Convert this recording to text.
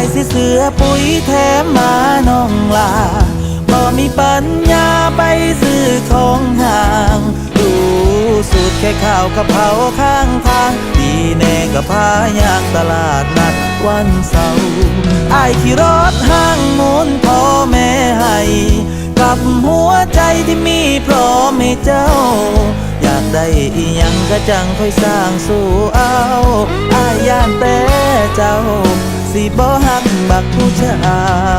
ายสิเสือปุ๋ยแถมมาน้องลาบ่มีปัญญาไปซื้อของห่างดูสูตรแค่ข้าวกะเพราข้างทาง ดีแน่กับพายางตลาดนัดวันเสาร์อายขี่รถห้างมูนพ่อแม่ให้กับหัวใจที่มีพร้อมให้เจ้า อยากได้อีหยังก็จังค่อยสร้างสู่เอาอายย่านแต่เจ้า สิบ่หักบักผู้ชาย